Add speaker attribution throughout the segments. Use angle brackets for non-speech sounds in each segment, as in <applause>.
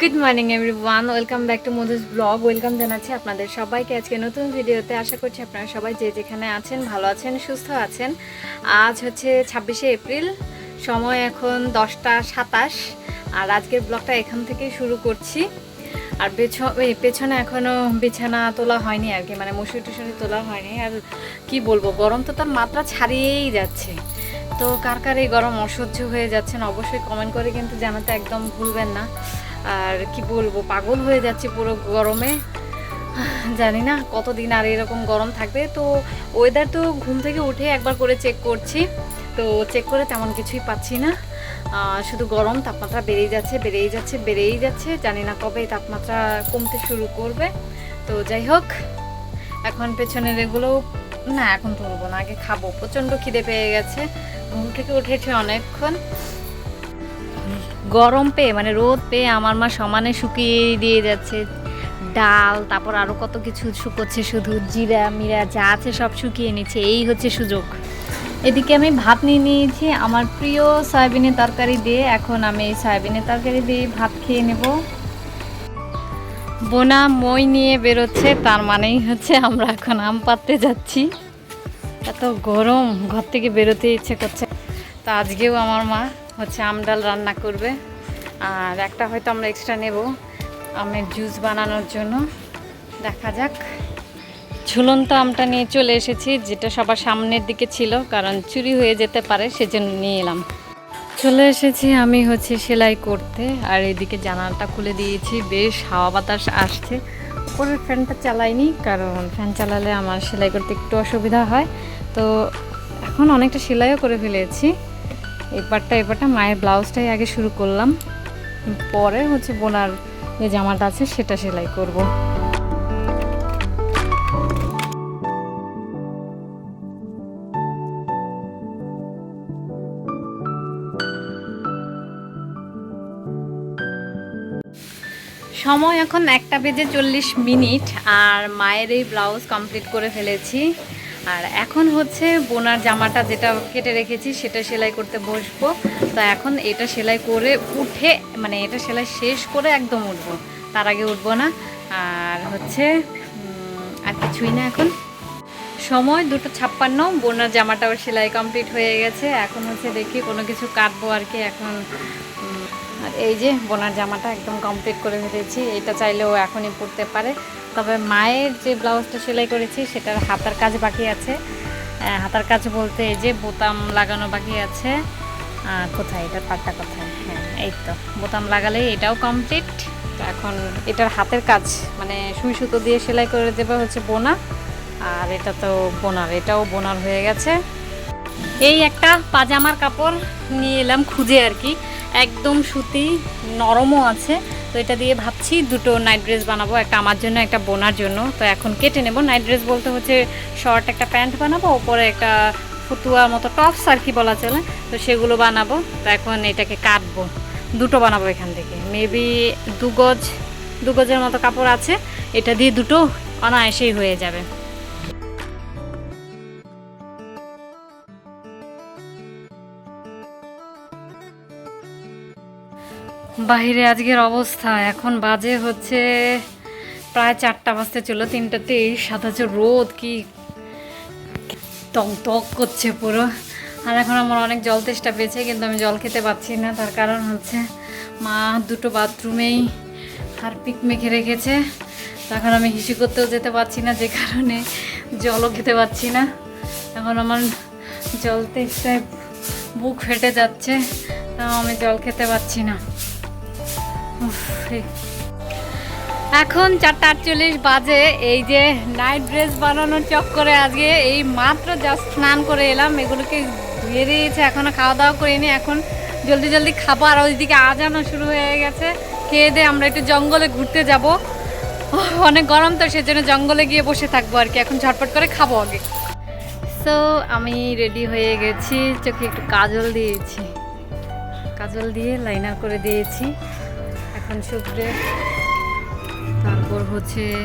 Speaker 1: Good morning everyone welcome back to Madhu's blog welcome জানাচ্ছি আপনাদের সবাইকে আজকে নতুন ভিডিওতে। আশা করছি আপনারা সবাই যে যেখানে আছেন, ভালো আছেন, সুস্থ আছেন। আজ হচ্ছে ছাব্বিশে এপ্রিল, সময় এখন দশটা সাতাশ। আর আজকের ব্লগটা এখান থেকেই শুরু করছি। আর পেছনে এখনও বিছানা তোলা হয়নি আর কি মানে মুসুরি টুসুরি তোলা হয়নি। আর কি বলব, গরম তো তার মাত্রা ছাড়িয়েই যাচ্ছে। তো কার কার এই গরম অসহ্য হয়ে যাচ্ছেন অবশ্যই কমেন্ট করে কিন্তু জানাতে একদম ভুলবেন না। আর কি বলব, পাগল হয়ে যাচ্ছে পুরো গরমে। জানি না কতদিন আর এরকম গরম থাকবে। তো ওয়েদার তো ঘুম থেকে উঠে একবার করে চেক করছি। তো চেক করে তেমন কিছুই পাচ্ছি না। শুধু গরম, তাপমাত্রা বেড়েই যাচ্ছে বেড়েই যাচ্ছে বেড়েই যাচ্ছে। জানি না কবে তাপমাত্রা কমতে শুরু করবে। তো যাই হোক, এখন পেছনের এগুলো, না, এখন তুলবো না, আগে খাব। প্রচণ্ড খিদে পেয়ে গেছে। ঘুম থেকে উঠেছে অনেকক্ষণ। গরম পেয়ে মানে রোদ পেয়ে আমার মা সমানে শুকিয়ে দিয়ে যাচ্ছে। ডাল, তারপর আরও কত কিছু শুকোচ্ছে, শুধু জিরা, মিরা যা আছে সব শুকিয়ে নিচ্ছে। এই হচ্ছে সুযোগ। এদিকে আমি ভাত নিয়ে নিয়েছি। আমার প্রিয় সয়াবিনের তরকারি দিয়ে এখন আমি এই সয়াবিনের তরকারি দিয়ে ভাত খেয়ে নেব। বোনা মই নিয়ে বেরোচ্ছে, তার মানেই হচ্ছে আমরা এখন আম পাততে যাচ্ছি। এত গরম, ঘর থেকে বেরোতে ইচ্ছে করছে। তো আজকেও আমার মা হচ্ছে আম ডাল রান্না করবে। আর একটা হয়তো আমরা এক্সট্রা নেব আমের জুস বানানোর জন্য। দেখা যাক। ঝুলন্ত আমটা নিয়ে চলে এসেছি, যেটা সবার সামনের দিকে ছিল, কারণ চুরি হয়ে যেতে পারে, সেজন্য নিয়ে এলাম। চলে এসেছি আমি হচ্ছে সেলাই করতে, আর এদিকে জানালাটা খুলে দিয়েছি, বেশ হাওয়া বাতাস আসছে। উপরের ফ্যানটা চালাইনি, কারণ ফ্যান চালালে আমার সেলাই করতে একটু অসুবিধা হয়। তো এখন অনেকটা সেলাইও করে ফেলেছি। এবারটা এবারটা মায়ের ব্লাউজটাই আগে শুরু করলাম। পরে হচ্ছে বোনার যে জামাটা আছে, সেটা সেলাই করব। সময় এখন একটা বেজে চল্লিশ মিনিট আর মায়ের এই ব্লাউজ কমপ্লিট করে ফেলেছি। আর এখন হচ্ছে বোনার জামাটা যেটা কেটে রেখেছি, সেটা সেলাই করতে বসবো। তো এখন এটা সেলাই করে উঠে মানে এটা সেলাই শেষ করে একদম উঠবো। তার আগে উঠবো না। আর হচ্ছে আর কিছুই না এখন। সময় দুটো ছাপ্পান্ন, বোনার জামাটাও সেলাই কমপ্লিট হয়ে গেছে। এখন হচ্ছে দেখি কোনো কিছু কাটবো আর কি। এখন আর এই যে বোনার জামাটা একদম কমপ্লিট করে ফেলেছি, এটা চাইলেও এখনই পরতে পারে। তবে মায়ের যে ব্লাউজটা সেলাই করেছি, সেটার হাতার কাজ বাকি আছে। হাতার কাজ বলতে এই যে বোতাম লাগানো বাকি আছে। কোথায়? এটার পাটটা কোথায়? হ্যাঁ এই তো। বোতাম লাগালেই এটাও কমপ্লিট এখন এটার হাতের কাজ মানে সুই সুতো দিয়ে সেলাই করে দেবে হচ্ছে বোনা। আর এটা তো বোনার, এটাও বোনার হয়ে গেছে। এই একটা পাজামার কাপড় নিয়ে এলাম খুঁজে আর কি। একদম সুতি, নরমও আছে। তো এটা দিয়ে ভাবছি দুটো নাইট ড্রেস বানাবো, একটা আমার জন্য, একটা বোনার জন্য। তো এখন কেটে নেব। নাইট ড্রেস বলতে হচ্ছে শর্ট একটা প্যান্ট বানাবো, ওপরে একটা ফুতুয়ার মতো টপস আর কি বলা চলে। তো সেগুলো বানাবো। তো এখন এটাকে কাটবো। দুটো বানাবো এখান থেকে। মেবি দু গজ দু গজের মতো কাপড় আছে। এটা দিয়ে দুটো অনায়াসেই হয়ে যাবে। বাইরে আজকের অবস্থা। এখন বাজে হচ্ছে প্রায় চারটা বাজতে চলো তিনটা তেইশ অথচ রোদ, কি টক টক করছে পুরো। আর এখন আমার অনেক জল তেষ্টা পেয়েছে, কিন্তু আমি জল খেতে পাচ্ছি না। তার কারণ হচ্ছে মা দুটো বাথরুমেই হারপিক মেখে রেখেছে। তখন আমি হিসু করতেও যেতে পারছি না, যে কারণে জলও খেতে পাচ্ছি না। এখন আমার জল তেষ্টায় বুক ফেটে যাচ্ছে, তাও আমি জল খেতে পাচ্ছি না। এই- এখন চারটা আটচল্লিশ বাজে, এই যে নাইট ড্রেস বানানোর চক্করে আজকে এই মাত্র জাস্ট স্নান করে এলাম, এগুলোকে ধুয়ে দিয়েছে এখনও খাওয়া দাওয়া করিনি, এখন জলদি জলদি খাব, আর ওইদিকে আজানো শুরু হয়ে গেছে, খেয়ে দিয়ে আমরা একটু জঙ্গলে ঘুরতে যাব। <laughs> অনেক গরম তো, সেজন্য জঙ্গলে গিয়ে বসে থাকব আর কি, এখন ঝটপট করে খাব আগে। সো আমি রেডি হয়ে গেছি, চোখে একটু কাজল দিয়েছি। কাজল দিয়ে লাইনার করে দিয়েছি। শুভ্রে তারপর হচ্ছে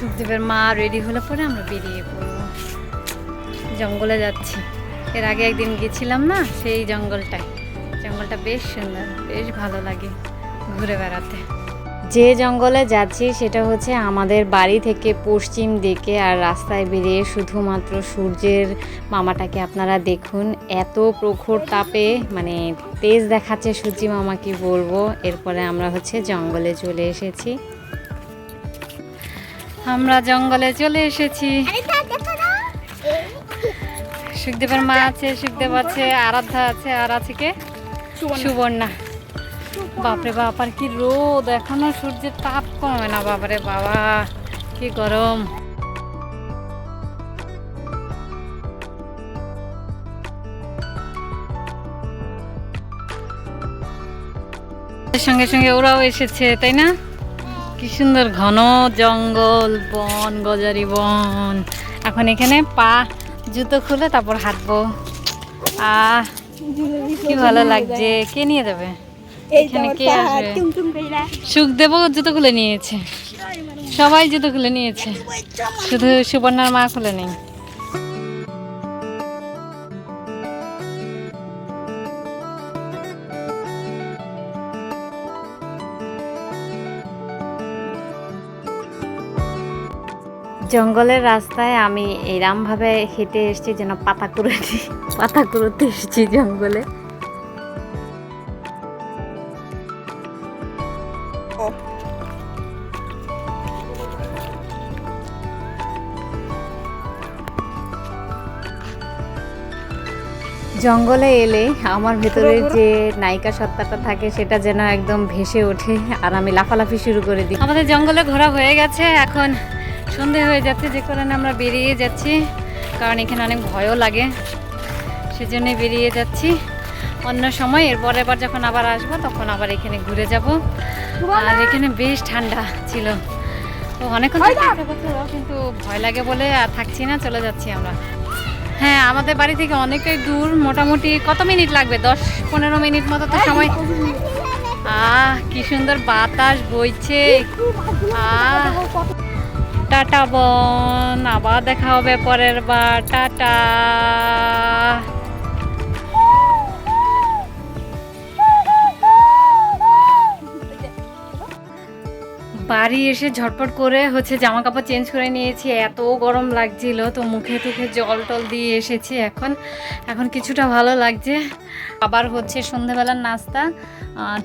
Speaker 1: সুখদেবের মা রেডি হলে পরে আমরা বেরিয়ে পড়ব। জঙ্গলে যাচ্ছি। এর আগে একদিন গেছিলাম না, সেই জঙ্গলটায়। জঙ্গলটা বেশ সুন্দর, বেশ ভালো লাগে ঘুরে বেড়াতে। যে জঙ্গলে যাচ্ছি সেটা হচ্ছে আমাদের বাড়ি থেকে পশ্চিম দিকে আর রাস্তায় বেরিয়ে শুধুমাত্র সূর্যের মামাটাকে আপনারা দেখুন। এত প্রখর তাপে মানে তেজ দেখাচ্ছে সূর্যি মামা কি বলব। এরপরে আমরা হচ্ছে জঙ্গলে চলে এসেছি। আমরা জঙ্গলে চলে এসেছি। সুখদেবের মা আছে সুখদেব আছে আরাধ্যা আছে আর আছে কে? সুবর্ণা। বাপরে বাপ, আর কি রোদ, এখনও সূর্যের তাপ কমে না বাবারে বাবা, কি গরম। সঙ্গে সঙ্গে ওরাও এসেছে, তাই না? কি সুন্দর ঘন জঙ্গল, বন, গজারি বন। এখন এখানে পা, জুতো খুলে তারপর হাঁটবো। আহ, কি ভালো লাগছে, কে নিয়ে যাবে? এখানে কে আসবে? সুখদেবও জুতো খুলে নিয়েছে। সবাই জুতো খুলে নিয়েছে। শুধু সুবর্ণার মা খুলে নেই। জঙ্গলের রাস্তায় আমি এরম ভাবে হেঁটে এসেছি যেন পাতা কুড়োতে পাতা কুড়োতে এসেছি জঙ্গলে। জঙ্গলে এলে আমার ভেতরে যে নায়িকা সত্তাটা থাকে সেটা যেন একদম ভেসে ওঠে আর আমি লাফালাফি শুরু করে দিই। আমাদের জঙ্গলে ঘোরা হয়ে গেছে এখন সন্ধে হয়ে যাচ্ছে যে কারণে আমরা বেরিয়ে যাচ্ছি কারণ এখানে অনেক ভয়ও লাগে সেজন্য বেরিয়ে যাচ্ছি। অন্য সময় এর এবার যখন আবার আসব তখন আবার এখানে ঘুরে যাব। আর এখানে বেশ ঠান্ডা ছিল। তো অনেকক্ষণ থাকতে কিন্তু ভয় লাগে বলে আর থাকছি না চলে যাচ্ছি আমরা। হ্যাঁ আমাদের বাড়ি থেকে অনেকটাই দূর মোটামুটি কত মিনিট লাগবে? দশ পনেরো মিনিট মতো তো সময়। আহ কি সুন্দর বাতাস বইছে। আহ টাটা বন। আবার দেখা হবে পরের বার। টাটা। বাড়ি এসে ঝটপট করে হচ্ছে জামা কাপড় চেঞ্জ করে নিয়েছি। এত গরম লাগছিল তো মুখে টুখে জল টল দিয়ে এসেছি এখন। এখন কিছুটা ভালো লাগছে। আবার হচ্ছে সন্ধেবেলার নাস্তা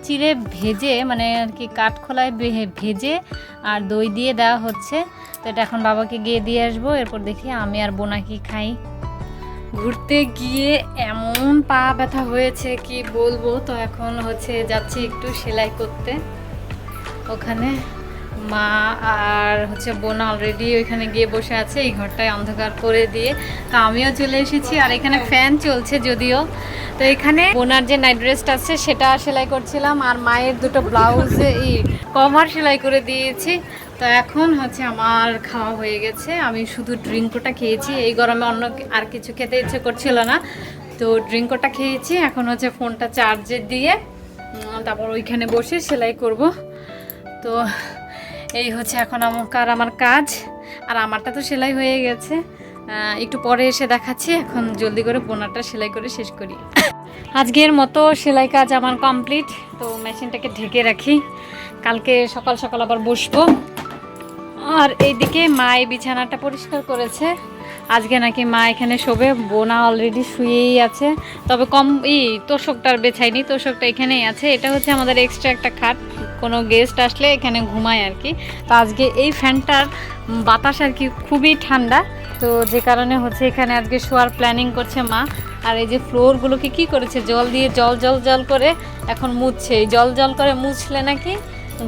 Speaker 1: চিড়ে ভেজে মানে আর কি কাঠখোলায় ভেজে আর দই দিয়ে দেওয়া হচ্ছে। তো এটা এখন বাবাকে গিয়ে দিয়ে আসব, এরপর দেখি আমি আর বোনা কি খাই। ঘুরতে গিয়ে এমন পা ব্যথা হয়েছে, কি বলব? তো এখন হচ্ছে যাচ্ছি একটু সেলাই করতে। ওখানে মা আর হচ্ছে বোনা অলরেডি ওইখানে গিয়ে বসে আছে, এই ঘরটায় অন্ধকার করে দিয়ে। তো আমিও চলে এসেছি আর এখানে ফ্যান চলছে যদিও। তো এখানে বোনার যে নাইট ড্রেসটা আছে, সেটা সেলাই করছিলাম আর মায়ের দুটো ব্লাউজ এই কভার সেলাই করে দিয়েছি। তো এখন হচ্ছে আমার খাওয়া হয়ে গেছে। আমি শুধু ড্রিঙ্কটা খেয়েছি। এই গরমে অন্য আর কিছু খেতে ইচ্ছে করছিল না। তো ড্রিঙ্কটা খেয়েছি। এখন হচ্ছে ফোনটা চার্জে দিয়ে তারপর ওইখানে বসে সেলাই করব। তো এই হচ্ছে এখন আমার আমার কাজ, আর আমারটা তো সেলাই হয়ে গেছে। একটু পরে এসে দেখাচ্ছি, এখন জলদি করে বোনারটা সেলাই করে শেষ করি। আজকের মতো সেলাই কাজ আমার কমপ্লিট, তো মেশিনটাকে ঢেকে রাখি। কালকে সকাল সকাল আবার বসবো। আর এইদিকে মা এই বিছানাটা পরিষ্কার করেছে। আজকে নাকি মা এখানে শোবে, বোনা অলরেডি শুয়েই আছে। তবে কম ই তোষকটার বেছাইনি তোষকটা এখানেই আছে। এটা হচ্ছে আমাদের এক্সট্রা একটা খাট। কোনো গেস্ট আসলে এখানে ঘুমায় আর কি। তো আজকে এই ফ্যানটার বাতাস আর কি খুবই ঠান্ডা। তো যে কারণে হচ্ছে এখানে আজকে শোয়ার প্ল্যানিং করছে মা। আর এই যে ফ্লোরগুলোকে কি করেছে? জল দিয়ে জল জল জল করে এখন মুছছে। জল জল করে মুছলে নাকি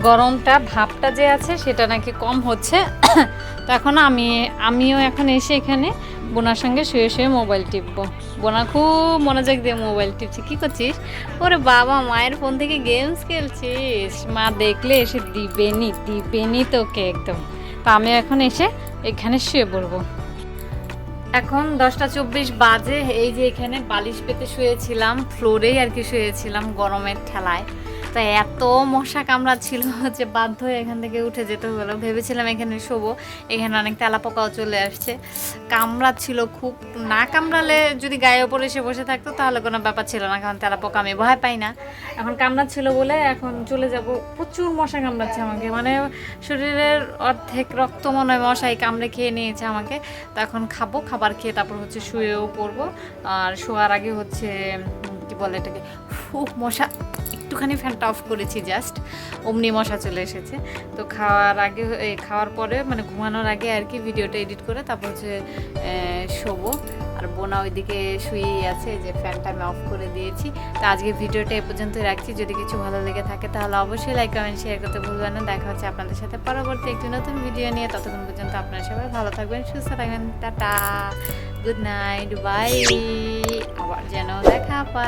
Speaker 1: গরমটা ভাবটা যে আছে সেটা নাকি কম হচ্ছে। <coughs> তো এখন আমি, আমিও এখন এসে এখানে বোনার সঙ্গে শুয়ে শুয়ে মোবাইল টিপবো। বোনা খুব মনোযোগ দিয়ে মোবাইল টিপছে। কী করছিস? ওরে বাবা, মায়ের ফোন থেকে গেমস খেলছিস? মা দেখলে এসে দিবেনি দিবেনি তোকে একদম। তো আমি এখন এসে এখানে শুয়ে পড়ব। এখন দশটা চব্বিশ বাজে। এই যে এখানে বালিশ পেতে শুয়েছিলাম ফ্লোরেই আর কি শুয়েছিলাম গরমের ঠেলায়। তো এত মশা কামড়া ছিল যে বাধ্য হয়ে এখান থেকে উঠে যেতে হলো। ভেবেছিলাম এখানে শোবো, এখানে অনেক তেলা পোকাও চলে আসছে। কামড়া ছিল খুব, না কামড়ালে যদি গায়ে ওপরে এসে বসে থাকতো তাহলে কোনো ব্যাপার ছিল না, কারণ তেলা পোকা আমি ভয় পাই না। এখন কামড়া ছিল বলে এখন চলে যাব। প্রচুর মশা কামড়াচ্ছে আমাকে মানে শরীরের অর্ধেক রক্ত মনে হয় মশাই কামড়ে খেয়ে নিয়েছে আমাকে। তো এখন খাব, খাবার খেয়ে তারপর হচ্ছে শুয়েও পড়ব। আর শোয়ার আগে হচ্ছে বলে এটাকে। উফ মশা, একটুখানি ফ্যানটা অফ করেছি জাস্ট অমনি মশা চলে এসেছে। তো খাওয়ার আগে খাওয়ার পরে মানে ঘুমানোর আগে আর কি ভিডিওটা এডিট করে তারপর হচ্ছে শোবো। আর বোনা ওইদিকে শুয়েই আছে, যে ফ্যানটা আমি অফ করে দিয়েছি। তো আজকে ভিডিওটা এ পর্যন্ত রাখছি। যদি কিছু ভালো লেগে থাকে তাহলে অবশ্যই লাইক কমেন্ট শেয়ার করতে ভুলবেন না। দেখা হচ্ছে আপনাদের সাথে পরবর্তী একটি নতুন ভিডিও নিয়ে। ততক্ষণ পর্যন্ত আপনারা সবাই ভালো থাকবেন, সুস্থ থাকবেন। টাটা! good night ดูไว้เอาวันเจนเอาได้ค่าไป